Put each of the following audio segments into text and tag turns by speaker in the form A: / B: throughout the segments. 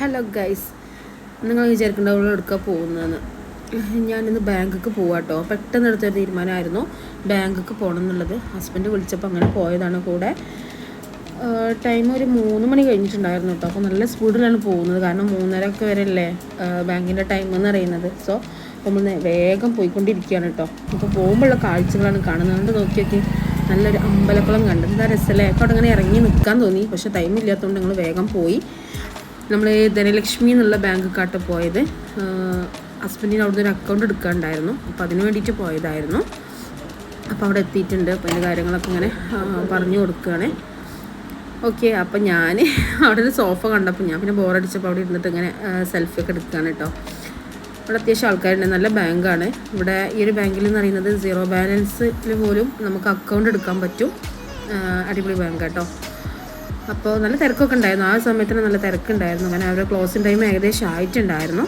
A: Hello guys നിങ്ങൾ വിചാരിക്കേണ്ട എടുക്കാൻ പോകുന്നതെന്ന്. ഞാനിന്ന് ബാങ്കിക്ക് പോവാട്ടോ. പെട്ടെന്ന് എടുത്തൊരു തീരുമാനമായിരുന്നു. ബാങ്കിക്ക് പോകണം എന്നുള്ളത്. ഹസ്ബൻഡ് വിളിച്ചപ്പോൾ അങ്ങനെ പോയതാണ് കൂടെ. ടൈം ഒരു മൂന്ന് മണി കഴിഞ്ഞിട്ടുണ്ടായിരുന്നു കേട്ടോ അപ്പോൾ നല്ല സ്പീഡിലാണ് പോകുന്നത്. കാരണം മൂന്നര ഒക്കെ വരെ അല്ലേ ബാങ്കിന്റെ ടൈം എന്ന് അറിയുന്നത് സോ നമ്മൾ വേഗം പോയിക്കൊണ്ടിരിക്കുകയാണ് കേട്ടോ അപ്പോൾ പോകുമ്പോഴുള്ള കാഴ്ചകളാണ് കാണുന്നത്. അതുകൊണ്ട് നോക്കിയൊക്കെ നല്ലൊരു അമ്പലക്കുളം കണ്ടത് എന്താ രസമല്ലേ അപ്പോൾ അവിടെ ഇറങ്ങി നിൽക്കാൻ തോന്നി. പക്ഷേ ടൈം ഇല്ലാത്തതുകൊണ്ട് ഞങ്ങൾ വേഗം പോയി. നമ്മൾ ധനലക്ഷ്മി എന്നുള്ള ബാങ്ക് ബാങ്കിക്കാട്ട് പോയത്. ഹസ്ബൻഡിന് അവിടുന്ന് ഒരു അക്കൗണ്ട് എടുക്കാനുണ്ടായിരുന്നു അപ്പോൾ അതിന് വേണ്ടിയിട്ട് പോയതായിരുന്നു. അപ്പോൾ അവിടെ എത്തിയിട്ടുണ്ട്. അപ്പോൾ അതിന്റെ കാര്യങ്ങളൊക്കെ ഇങ്ങനെ പറഞ്ഞു കൊടുക്കുകയാണ് ഓക്കെ അപ്പം ഞാൻ അവിടെ ഒരു സോഫ കണ്ടപ്പോൾ ഞാൻ പിന്നെ ബോറടിച്ചപ്പോൾ അവിടെ ഇരുന്നിട്ട് ഇങ്ങനെ സെൽഫി ഒക്കെ എടുക്കുകയാണ് കേട്ടോ. ഇവിടെ അത്യാവശ്യം ആൾക്കാരുണ്ട്. നല്ല ബാങ്കാണ് ഇവിടെ ഈ ഒരു ബാങ്കിൽ എന്ന് പറയുന്നത് സീറോ ബാലൻസിൽ പോലും നമുക്ക് അക്കൗണ്ട് എടുക്കാൻ പറ്റും. അടിപൊളി ബാങ്ക് കേട്ടോ. അപ്പോൾ നല്ല തിരക്കൊക്കെ ഉണ്ടായിരുന്നു. ആ സമയത്തിന് നല്ല തിരക്കുണ്ടായിരുന്നു. കാരണം അവരുടെ ക്ലോസിങ് ടൈം ഏകദേശം ആയിട്ടുണ്ടായിരുന്നു.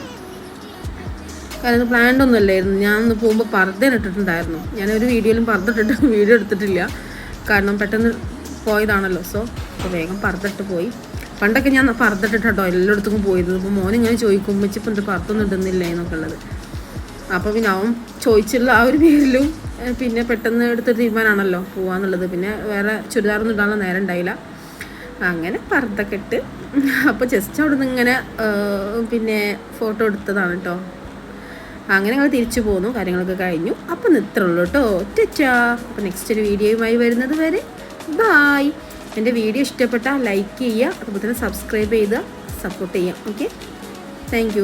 A: കാരണം പ്ലാൻഡ് ഒന്നും അല്ലായിരുന്നു. ഞാൻ ഒന്ന് പോകുമ്പോൾ പർദ്ദ ഇട്ടിട്ടുണ്ടായിരുന്നു. ഞാനൊരു വീഡിയോയിലും പർദ്ദ ഇട്ടിട്ട് വീഡിയോ എടുത്തിട്ടില്ല. കാരണം പെട്ടെന്ന് പോയതാണല്ലോ. സോ അപ്പോൾ വേഗം പർദ്ദ പോയി. പണ്ടൊക്കെ ഞാൻ പർദ്ദ എല്ലായിടത്തും പോയത് ഇപ്പോൾ മോൻ ഇങ്ങനെ ചോദിക്കും വെച്ചിപ്പോൾ എന്ത് പർദ്ദ ഒന്നും ഇടുന്നില്ല? എന്നൊക്കെ ഉള്ളത്. അപ്പോൾ പിന്നെ അവൻ ചോദിച്ചുള്ള ആ ഒരു പേരിലും പിന്നെ പെട്ടെന്ന് എടുത്ത തീരുമാനമാണല്ലോ പോവാന്നുള്ളത്. പിന്നെ വേറെ ചുരിദാറൊന്നും ഇടാനുള്ള നേരം ഉണ്ടായില്ല. അങ്ങനെ പർദ്ദൊക്കെ ഇട്ട്. അപ്പോൾ ജസ്റ്റ് അവിടെ നിന്ന് ഇങ്ങനെ പിന്നെ ഫോട്ടോ എടുത്തതാണ് കേട്ടോ അങ്ങനെ ഞങ്ങൾ തിരിച്ചു പോന്നു കാര്യങ്ങളൊക്കെ കഴിഞ്ഞു. അപ്പം ഇത്രേ ഉള്ളൂ കേട്ടോ ടെറ്റാ. അപ്പോൾ നെക്സ്റ്റ് ഒരു വീഡിയോയുമായി വരുന്നത് വരെ. ബായ് എന്റെ വീഡിയോ ഇഷ്ടപ്പെട്ടാൽ ലൈക്ക് ചെയ്യുക അതുപോലെ തന്നെ സബ്സ്ക്രൈബ് ചെയ്ത് സപ്പോർട്ട് ചെയ്യുക. Okay thank